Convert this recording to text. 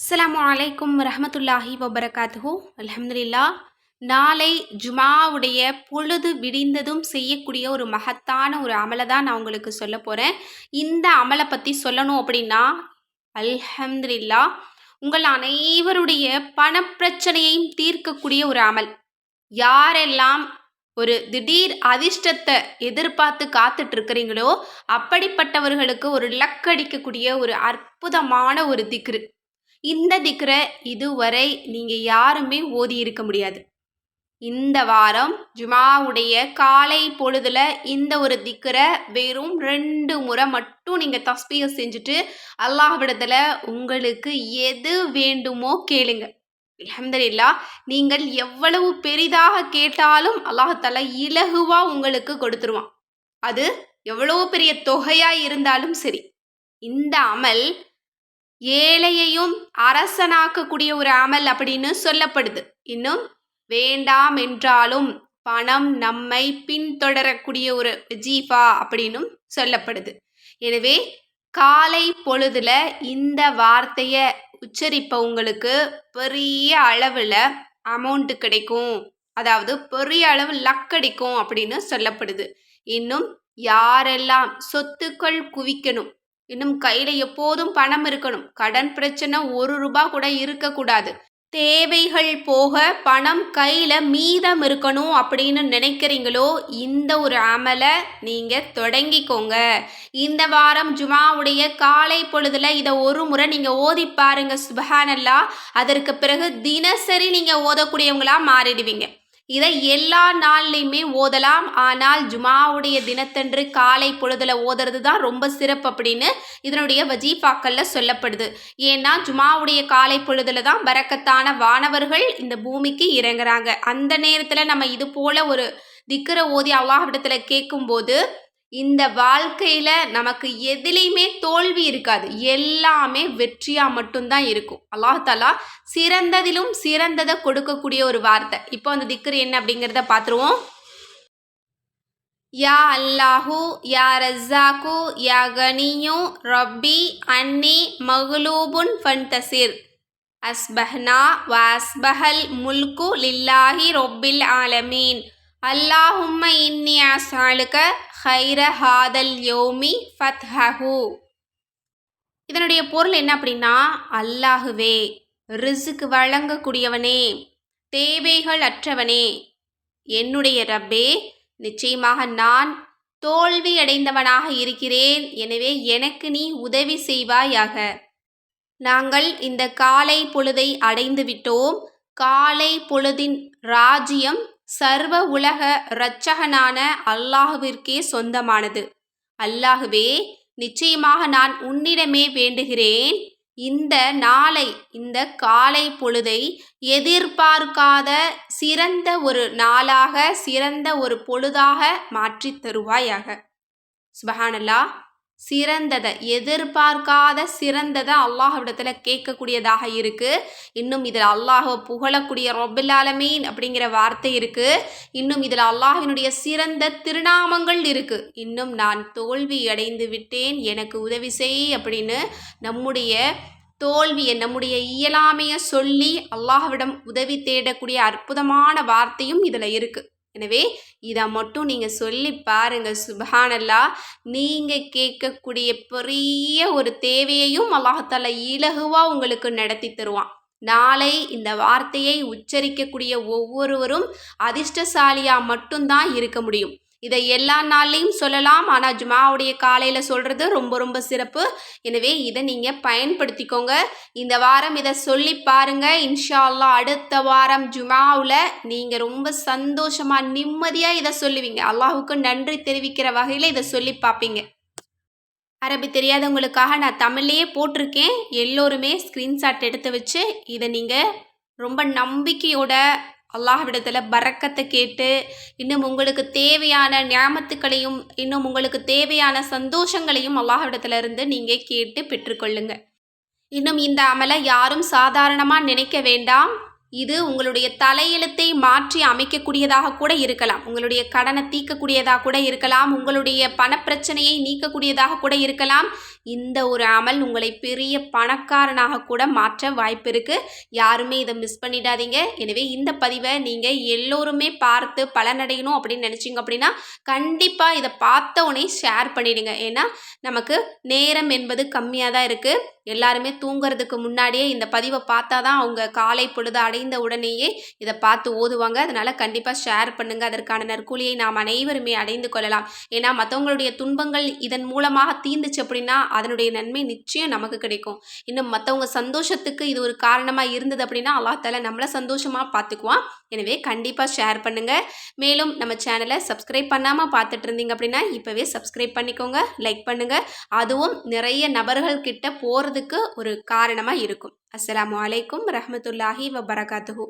அஸ்லாம் அலைக்கும் ரஹமத்துல்லாஹி வபரகாத்துஹு. அலமதுல்லா நாளை ஜுமாவுடைய பொழுது விடிந்ததும் செய்யக்கூடிய ஒரு மகத்தான ஒரு அமலை தான் நான் உங்களுக்கு சொல்ல போகிறேன் இந்த அமலை பற்றி சொல்லணும் அப்படின்னா அல்ஹம்துல்லா உங்கள் அனைவருடைய பணப்பிரச்சனையையும் தீர்க்கக்கூடிய ஒரு அமல். யாரெல்லாம் ஒரு திடீர் அதிர்ஷ்டத்தை எதிர்பார்த்து காத்துட்டு இருக்கிறீங்களோ அப்படிப்பட்டவர்களுக்கு ஒரு லக்கடிக்கக்கூடிய ஒரு அற்புதமான ஒரு திக்ரு. இந்த திக்ரை இதுவரை நீங்கள் யாருமே ஓதி இருக்க முடியாது. இந்த வாரம் ஜுமாவுடைய காலை பொழுதுல இந்த ஒரு திக்கரை வெறும் ரெண்டு முறை மட்டும் நீங்கள் தஸ்பீக செஞ்சுட்டு அல்லாஹ்விடத்தில் உங்களுக்கு எது வேண்டுமோ கேளுங்க. அஹமதுல்லா நீங்கள் எவ்வளவு பெரிதாக கேட்டாலும் அல்லாஹால இலகுவா உங்களுக்கு கொடுத்துருவான். அது எவ்வளவு பெரிய தொகையா இருந்தாலும் சரி. இந்த அமல் ஏழையையும் அரசனாக்கக்கூடிய ஒரு அமல் அப்படின்னு சொல்லப்படுது. இன்னும் வேண்டாம் என்றாலும் பணம் நம்மை பின்தொடரக்கூடிய ஒரு ஜீஃபா அப்படின்னும் சொல்லப்படுது. எனவே காலை பொழுதுல இந்த வார்த்தையை உச்சரிப்பவங்களுக்கு பெரிய அளவில் அமௌண்ட்டு கிடைக்கும். அதாவது பெரிய அளவு லக் கிடைக்கும் அப்படின்னு சொல்லப்படுது. இன்னும் யாரெல்லாம் சொத்துக்கள் குவிக்கணும் இன்னும் கையில் எப்போதும் பணம் இருக்கணும். கடன் பிரச்சனை ஒரு ரூபா கூட இருக்கக்கூடாது. தேவைகள் போக பணம் கையில் மீதம் இருக்கணும் அப்படின்னு நினைக்கிறீங்களோ இந்த ஒரு அமலை நீங்கள் தொடங்கிக்கோங்க. இந்த வாரம் ஜுமாவுடைய காலை பொழுதுல இதை ஒரு முறை நீங்கள் ஓதி பாருங்க சுபஹானல்லா. அதற்கு பிறகு தினசரி நீங்கள் ஓதக்கூடியவங்களா மாறிடுவீங்க. இதை எல்லா நாள்லையுமே ஓதலாம். ஆனால் ஜுமாவுடைய தினத்தன்று காலை பொழுதுல ஓதுறது தான் ரொம்ப சிறப்பு அப்படின்னு இதனுடைய வஜீஃபாக்கள்ல சொல்லப்படுது. ஏன்னா ஜுமாவுடைய காலை பொழுதுல தான் பறக்கத்தான வானவர்கள் இந்த பூமிக்கு இறங்குறாங்க. அந்த நேரத்தில் நம்ம இது போல ஒரு திக்கரை ஓதி அல்லாஹ்விடத்தில் கேட்கும்போது இந்த வாழ்க்கையில் நமக்கு எதுலேயுமே தோல்வி இருக்காது. எல்லாமே வெற்றியாக மட்டும்தான் இருக்கும். அல்லாஹாலா சிறந்ததிலும் சிறந்ததை கொடுக்கக்கூடிய ஒரு வார்த்தை. இப்போ அந்த திக்கர் என்ன அப்படிங்கிறத பார்த்துருவோம் யா அல்லாஹு யா ரஸ்ஸாக்கு யா கனியு ரப்பி அன்னி மகுலூபுன் ஃபன்தசிர். அஸ்பஹ்னா வாஸ்பஹல் முல்கு லில்லாஹி ரொப்பில் ஆலமீன். அல்லாஹும்ம இன்னி அசாலுக்க ஹைர ஹாதல் யோமி ஃபத்ஹு இதனுடைய பொருள் என்ன அப்படின்னா அல்லாஹுவே ரிசுக்கு வழங்கக்கூடியவனே தேவைகள் அற்றவனே. என்னுடைய ரப்பே நிச்சயமாக நான் தோல்வி அடைந்தவனாக இருக்கிறேன். எனவே எனக்கு நீ உதவி செய்வாயாக. நாங்கள் இந்த காலை பொழுதை அடைந்து விட்டோம் காலை பொழுதின் ராஜ்யம் சர்வ உலக இரட்சகனான அல்லாஹுவிற்கே சொந்தமானது. அல்லாஹுவே நிச்சயமாக நான் உன்னிடமே வேண்டுகிறேன். இந்த நாளை இந்த காலை பொழுதை எதிர்பார்க்காத சிறந்த ஒரு நாளாக சிறந்த ஒரு பொழுதாக மாற்றி தருவாயாக. சுபஹானல்லா சிறந்ததை எதிர்பார்க்காத சிறந்ததை அல்லாஹ்விடத்தில் கேட்கக்கூடியதாக இருக்குது இன்னும் இதில் அல்லாஹை புகழக்கூடிய ரொபில்லாலமீன் அப்படிங்கிற வார்த்தை இருக்குது இன்னும் இதில் அல்லாஹினுடைய சிறந்த திருநாமங்கள் இருக்குது இன்னும் நான் தோல்வி அடைந்து விட்டேன் எனக்கு உதவி செய் அப்படின்னு நம்முடைய தோல்வியை நம்முடைய இயலாமையை சொல்லி அல்லாஹ்விடம் உதவி தேடக்கூடிய அற்புதமான வார்த்தையும் இதில் இருக்குது எனவே இதை மட்டும் நீங்கள் சொல்லி பாருங்கள். சுபஹானல்லா நீங்கள் கேட்கக்கூடிய பெரிய ஒரு தேவையையும் அல்லாஹால இலகுவாக உங்களுக்கு நடத்தி தருவான். நாளை இந்த வார்த்தையை உச்சரிக்கக்கூடிய ஒவ்வொருவரும் அதிர்ஷ்டசாலியாக மட்டும்தான் இருக்க முடியும். இதை எல்லா நாள்லையும் சொல்லலாம். ஆனால் ஜுமாவுடைய காலையில் சொல்கிறது ரொம்ப ரொம்ப சிறப்பு. எனவே இதை நீங்கள் பயன்படுத்திக்கோங்க. இந்த வாரம் இதை சொல்லி பாருங்கள் இன்ஷா அல்லா அடுத்த வாரம் ஜுமாவில் நீங்கள் ரொம்ப சந்தோஷமாக நிம்மதியாக இதை சொல்லுவீங்க. அல்லாஹுக்கு நன்றி தெரிவிக்கிற வகையில் இதை சொல்லி பார்ப்பீங்க அரபி தெரியாதவங்களுக்காக நான் தமிழ்லேயே போட்டிருக்கேன். எல்லோருமே ஸ்க்ரீன்ஷாட் எடுத்து வச்சு இதை நீங்கள் ரொம்ப நம்பிக்கையோட அல்லாஹ்விடத்தில் பறக்கத்தை கேட்டு இன்னும் உங்களுக்கு தேவையான ஞாபத்துக்களையும் இன்னும் உங்களுக்கு தேவையான சந்தோஷங்களையும் அல்லாஹ்விடத்திலிருந்து நீங்கள் கேட்டு பெற்றுக்கொள்ளுங்க. இன்னும் இந்த அமலை யாரும் சாதாரணமாக நினைக்க வேண்டாம். இது உங்களுடைய தலையெழுத்தை மாற்றி அமைக்கக்கூடியதாக கூட இருக்கலாம். உங்களுடைய கடனை தீர்க்கக்கூடியதாக கூட இருக்கலாம். உங்களுடைய பணப்பிரச்சனையை நீக்கக்கூடியதாக கூட இருக்கலாம். இந்த ஒரு அமல் உங்களை பெரிய பணக்காரனாக கூட மாற்ற வாய்ப்பு இருக்குது யாருமே இதை மிஸ் பண்ணிடாதீங்க. எனவே இந்த பதிவை நீங்கள் எல்லோருமே பார்த்து பலனடையணும் அப்படின்னு நினச்சிங்க அப்படின்னா கண்டிப்பாக இதை பார்த்த உடனே ஷேர் பண்ணிடுங்க. ஏன்னா நமக்கு நேரம் என்பது கம்மியாக தான் இருக்குது எல்லாருமே தூங்குறதுக்கு முன்னாடியே இந்த பதிவை பார்த்தா தான் அவங்க காலை பொழுது அடைந்த உடனேயே இதை பார்த்து ஓதுவாங்க. அதனால் கண்டிப்பாக ஷேர் பண்ணுங்கள் அதற்கான நற்கூலியை நாம் அனைவருமே அடைந்து கொள்ளலாம். ஏன்னா மற்றவங்களுடைய துன்பங்கள் இதன் மூலமாக தீந்துச்சு அப்படின்னா அதனுடைய நன்மை நிச்சயம் நமக்கு கிடைக்கும். இன்னும் மற்றவங்க சந்தோஷத்துக்கு இது ஒரு காரணமாக இருந்தது அப்படின்னா அல்லா தால நம்மளை சந்தோஷமாக பார்த்துக்குவான். எனவே கண்டிப்பாக ஷேர் பண்ணுங்கள் மேலும் நம்ம சேனலை சப்ஸ்கிரைப் பண்ணாமல் பார்த்துட்டு இருந்தீங்க அப்படின்னா இப்போவே சப்ஸ்கிரைப் பண்ணிக்கோங்க லைக் பண்ணுங்கள் அதுவும் நிறைய நபர்கள் கிட்ட போகிறதுக்கு ஒரு காரணமாக இருக்கும். அஸ்லாம் அலைக்கும் ரஹமத்துல்லாஹி வபரகாத்துஹூ.